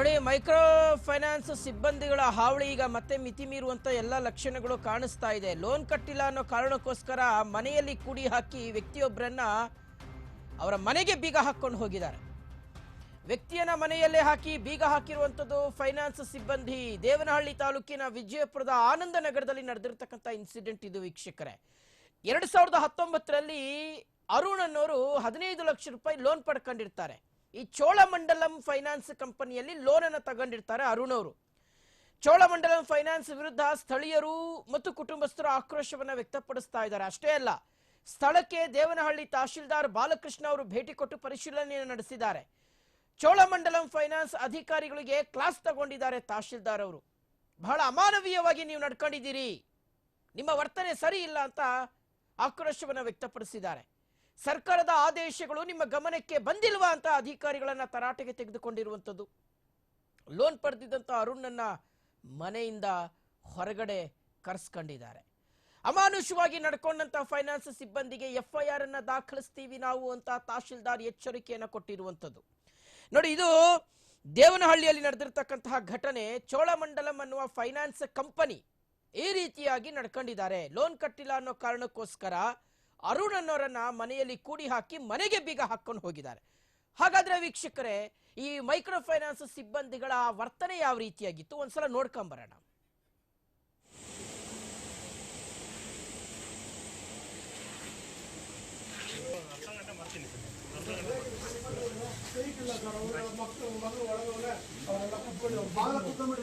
ನೋಡಿ micro finance ಸಿಬ್ಬಂದಿಗಳ ಹಾವಳಿ ಈಗ ಮತ್ತೆ ಮಿತಿ ಮೀರುವಂತ ಎಲ್ಲ ಲಕ್ಷಣಗಳು ಕಾಣಿಸ್ತಾ ಇದೆ. ಲೋನ್ ಕಟ್ಟಿಲ್ಲ ಅನ್ನೋ ಕಾರಣಕ್ಕೋಸ್ಕರ ಮನೆಯಲ್ಲಿ ಕೂಡಿ ಹಾಕಿ ವ್ಯಕ್ತಿಯೊಬ್ಬರನ್ನ ಅವರ ಮನೆಗೆ ಬೀಗ ಹಾಕೊಂಡು ಹೋಗಿದ್ದಾರೆ. ವ್ಯಕ್ತಿಯನ್ನ ಮನೆಯಲ್ಲೇ ಹಾಕಿ ಬೀಗ ಹಾಕಿರುವಂಥದ್ದು ಫೈನಾನ್ಸ್ ಸಿಬ್ಬಂದಿ. ದೇವನಹಳ್ಳಿ ತಾಲೂಕಿನ ವಿಜಯಪುರದ ಆನಂದ ನಗರದಲ್ಲಿ ನಡೆದಿರ್ತಕ್ಕಂಥ ಇನ್ಸಿಡೆಂಟ್ ಇದು ವೀಕ್ಷಕರೇ. ಎರಡು ಸಾವಿರದ ಹತ್ತೊಂಬತ್ತರಲ್ಲಿ ಅರುಣ್ ಅನ್ನೋರು ಹದಿನೈದು ಲಕ್ಷ ರೂಪಾಯಿ ಲೋನ್ ಪಡ್ಕೊಂಡಿರ್ತಾರೆ. ಈ ಚೋಳಮಂಡಲಂ ಫೈನಾನ್ಸ್ ಕಂಪನಿಯಲ್ಲಿ ಲೋನ್ ಅನ್ನು ತಗೊಂಡಿರ್ತಾರೆ ಅರುಣ್ ಅವರು. ಚೋಳಮಂಡಲಂ ಫೈನಾನ್ಸ್ ವಿರುದ್ಧ ಸ್ಥಳೀಯರು ಮತ್ತು ಕುಟುಂಬಸ್ಥರು ಆಕ್ರೋಶವನ್ನು ವ್ಯಕ್ತಪಡಿಸ್ತಾ ಇದ್ದಾರೆ. ಅಷ್ಟೇ ಅಲ್ಲ, ಸ್ಥಳಕ್ಕೆ ದೇವನಹಳ್ಳಿ ತಹಶೀಲ್ದಾರ್ ಬಾಲಕೃಷ್ಣ ಅವರು ಭೇಟಿ ಕೊಟ್ಟು ಪರಿಶೀಲನೆಯನ್ನು ನಡೆಸಿದ್ದಾರೆ. ಚೋಳಮಂಡಲಂ ಫೈನಾನ್ಸ್ ಅಧಿಕಾರಿಗಳಿಗೆ ಕ್ಲಾಸ್ ತಗೊಂಡಿದ್ದಾರೆ ತಹಶೀಲ್ದಾರ್ ಅವರು. ಬಹಳ ಅಮಾನವೀಯವಾಗಿ ನೀವು ನಡ್ಕೊಂಡಿದ್ದೀರಿ. ನಿಮ್ಮ ವರ್ತನೆ ಸರಿ ಇಲ್ಲ ಅಂತ ಆಕ್ರೋಶವನ್ನು ವ್ಯಕ್ತಪಡಿಸಿದ್ದಾರೆ. ಸರ್ಕಾರದ ಆದೇಶಗಳು ನಿಮ್ಮ ಗಮನಕ್ಕೆ ಬಂದಿಲ್ವಾ ಅಂತ ಅಧಿಕಾರಿಗಳನ್ನ ತರಾಟೆಗೆ ತೆಗೆದುಕೊಂಡಿರುವಂಥದ್ದು. ಲೋನ್ ಪಡೆದಿದ್ದಂಥ ಅರುಣನ್ನ ಮನೆಯಿಂದ ಹೊರಗಡೆ ಕರೆಸ್ಕೊಂಡಿದ್ದಾರೆ. ಅಮಾನುಷವಾಗಿ ನಡ್ಕೊಂಡಂತ ಫೈನಾನ್ಸ್ ಸಿಬ್ಬಂದಿಗೆ ಎಫ್ಐಆರ್ ಅನ್ನ ದಾಖಲಿಸ್ತೀವಿ ನಾವು ಅಂತ ತಹಶೀಲ್ದಾರ್ ಎಚ್ಚರಿಕೆಯನ್ನು ಕೊಟ್ಟಿರುವಂಥದ್ದು. ನೋಡಿ, ಇದು ದೇವನಹಳ್ಳಿಯಲ್ಲಿ ನಡೆದಿರ್ತಕ್ಕಂತಹ ಘಟನೆ. ಚೋಳಮಂಡಲಂ ಅನ್ನುವ ಫೈನಾನ್ಸ್ ಕಂಪನಿ ಈ ರೀತಿಯಾಗಿ ನಡ್ಕೊಂಡಿದ್ದಾರೆ. ಲೋನ್ ಕಟ್ಟಿಲ್ಲ ಅನ್ನೋ ಕಾರಣಕ್ಕೋಸ್ಕರ ಅರುಣ್ ಅನ್ನೋರನ್ನ ಮನೆಯಲ್ಲಿ ಕೂಡಿ ಹಾಕಿ ಮನೆಗೆ ಬೀಗ ಹಾಕೊಂಡು ಹೋಗಿದ್ದಾರೆ. ಹಾಗಾದ್ರೆ ವೀಕ್ಷಕರೇ ಈ ಮೈಕ್ರೋ ಫೈನಾನ್ಸ್ ಸಿಬ್ಬಂದಿಗಳ ವರ್ತನೆ ಯಾವ ರೀತಿಯಾಗಿತ್ತು? ಒಂದ್ಸಲ ನೋಡ್ಕೊಂಬರೋಣ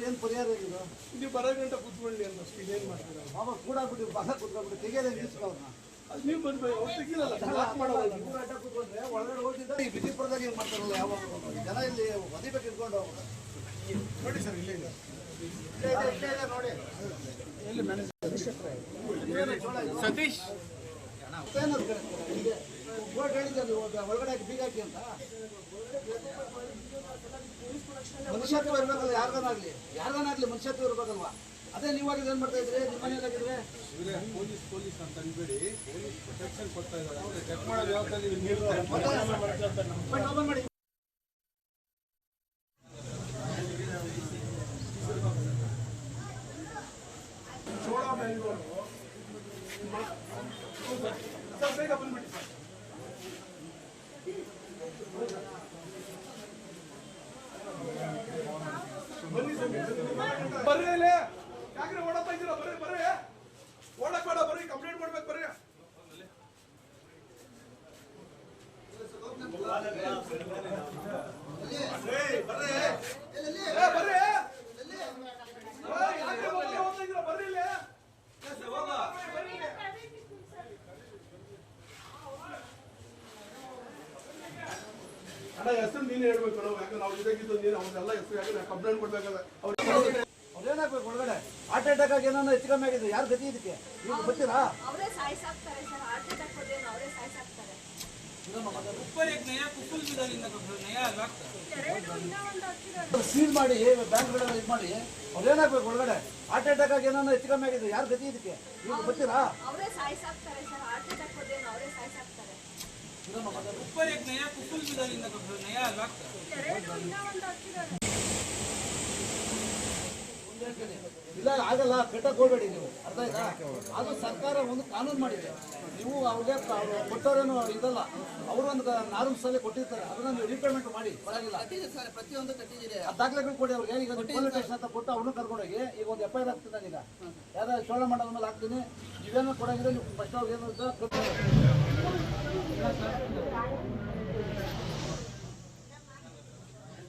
ಏನ್ ಪರಿಹಾರ ಇದು ಇಲ್ಲಿ ಬರೋ ಗಂಟೆ ಕೂತ್ಕೊಳ್ಳಿ ಅಂತ ಏನ್ ಮಾಡ್ತೀರ? ಬಾಬಾ ಕೂಡ ಬಿಡಿ ಬಾಲ ಕುತ್ಕೊಂಡ್ಬಿಟ್ಟು ತೆಗೆಯೋದೇ ನಿಲ್ಸ್ಕೊವ್ರನ್ನ ಅದು ನೀವು ಬಂದ್ಬೇಕು ಅವ್ರು ತೆಗಿಲಲ್ಲ ಲಾಕ್ ಮಾಡೋಲ್ಲ ಮೂರು ಅಡ್ಡ ಕೂತ್ಕೊಂಡ್ರೆ ಒಳಗಡೆ ಹೋಗಿದ್ದ ಈ ಬಿಜಿಪುರದಾಗ ಏನ್ ಮಾಡ್ತಾರಲ್ಲ ಯಾವಾಗ ಜನ ಇಲ್ಲಿ ಒದಿಬೇಕು ಇಟ್ಕೊಂಡು ನೋಡಿ ಸರ್ ಇಲ್ಲ ನೋಡಿ. ಸತೀಶ್? ಬೋರ್ಡ್ ಒಳಗಡೆ ಹಾಕಿ ಬೀಗ ಹಾಕಿ ಅಂತ. ಮನುಷ್ಯತ್ವ ಇರ್ಬೇಕಲ್ಲ ಯಾರ್ಗಾನಾಗ್ಲಿ ಯಾರ್ಗಾನಾಗ್ಲಿ ಮನುಷ್ಯತ್ವ ಇರ್ಬೇಕಲ್ವಾ? ಅದೇ ನೀವಾಗ ಏನ್ ಮಾಡ್ತಾ ಇದ್ರಿ ನಿಮ್ಮ ಮನೆಯಲ್ಲಾಗಿದ್ರೆ ಇವರೇ ಪೊಲೀಸ್ ಪೊಲೀಸ್ ಅಂತ ಅನ್ಬೇಡಿ. ಪೊಲೀಸ್ ಪ್ರೊಟೆಕ್ಷನ್ ಕೊಡ್ತಾ ಇದ್ದಾರೆ. ಚೆಕ್ ಮಾಡೋದು ಯಾವ ತರ ನೀವು ನೀರು ಬಟ್ ಓಪನ್ ಮಾಡಿ ಚೋಳ ಮ್ಯಾಂಗೋರು ಸರ್ ಬೇಗ ಬಂದ್ಬಿಡಿ ಸರ್. ಬನ್ನಿ ಸರ್ ಬರ್ರಿ ಇಲ್ಲಿ ಯಾಕ್ರೆ ಓಡಪ್ಪ ಇದ್ದೀರಾ? ಬರ್ರಿ ಬರ್ರಿ ಓಡಕ್ ಬೇಡ ಬರ್ರಿ ಕಂಪ್ಲೇಂಟ್ ಮಾಡ್ಬೇಕು ಬರ್ರಿ. ಅಣ್ಣ, ಹೆಸರು ನೀನು ಹೇಳ್ಬೇಕು ನಾವು ಯಾಕಂದ್ರೆ ನಾವು ಜೊತೆಗಿದ್ದು ನೀನು ಅವ್ರನ್ನೆಲ್ಲ ಹೆಸರು ಯಾಕಂದ್ರೆ ಕಂಪ್ಲೇಂಟ್ ಕೊಡ್ಬೇಕಾದ್ರೆ. ಅವ್ರಿಗೆ ಅವ್ರೇನಾಗ್ಬೇಕು ಒಳಗಡೆ ಹಾರ್ಟ್ ಅಟ್ಯಾಕ್ ಆಗಿ ಏನೋ ಹೆಚ್ಚು ಕಮ್ಮಿ ಆಗಿದೆ ಯಾರು ಗತಿ ಇದಕ್ಕೆ ನೀವು ಗೊತ್ತೀರಾ ಅವರೇ ಸಾಯಿಸಾಕ್ತಾರೆ ಸರ್ ಹಾರ್ಟ್ ಅಟ್ಯಾಕ್ ಬಂದೇನು ಅವರೇ ಸಾಯಿಸಾಕ್ತಾರೆ ऊपर एक नया कुकुल भी डाली ना नया लॉक ಎರಡು ಇನ್ನೂ ಒಂದು ಹತ್ತಿರ ಸೀಲ್ ಮಾಡಿ ಬ್ಯಾಂಕ್ಗಳೆಲ್ಲ ಇದು ಮಾಡಿ ಅವ್ರೇನಾಗ್ಬೇಕು ಒಳಗಡೆ ಹಾರ್ಟ್ ಅಟ್ಯಾಕ್ ಆಗಿ ಏನೋ ಹೆಚ್ಚು ಕಮ್ಮಿ ಆಗಿದೆ ಯಾರು ಗತಿ ಇದಕ್ಕೆ ನೀವು ಗೊತ್ತೀರಾ ಅವರೇ ಸಾಯಿಸಾಕ್ತಾರೆ ಸರ್ ಹಾರ್ಟ್ ಅಟ್ಯಾಕ್ ಬಂದೇನು ಅವರೇ ಸಾಯಿಸಾಕ್ತಾರೆ ऊपर एक नया कुकुल भी डाली ना नया लॉक ಇಲ್ಲ ಆಗಲ್ಲ ಕಟ್ಟಕ್ ಹೋಗ್ಬೇಡಿ ನೀವು. ಅರ್ಥ ಆಯ್ತಾ? ಅದು ಸರ್ಕಾರ ಒಂದು ಕಾನೂನು ಮಾಡಿದೆ. ನೀವು ಅವ್ರಿಗೆ ಅವ್ರು ಕೊಟ್ಟವರೇನು ಇದಲ್ಲ. ಅವರು ಒಂದು ನಾರ್ಮ್ಸ್ ಸಲ ಕೊಟ್ಟಿರ್ತಾರೆ. ಅದನ್ನ ನೀವು ರೀಪೇಮೆಂಟ್ ಮಾಡಿ. ಪರವಾಗಿಲ್ಲ. ಸರ್ ಪ್ರತಿಯೊಂದು ಆ ದಾಖಲೆಗಳು ಕೊಡಿ ಅವ್ರಿಗೆ. ಈಗ ಪೊಲೀಸ್ ಸ್ಟೇಷನ್ ಅಂತ ಕೊಟ್ಟು ಅವ್ರನ್ನ ಕರ್ಕೊಂಡೋಗಿ ಈಗ ಒಂದು ಎಫ್ ಐ ಆರ್ ಆಗ್ತದೆ ನಾನೀಗ. ಯಾವ್ದಾದ್ರು ಚೋಳ ಮಾಡೋದ ಮೇಲೆ ಹಾಕ್ತೀನಿ. ನೀವೇನೋ ಕೊಡಂಗಿದ್ರೆ ನೀವು ಫಸ್ಟ್ ಅವ್ರಿಗೆ ಏನು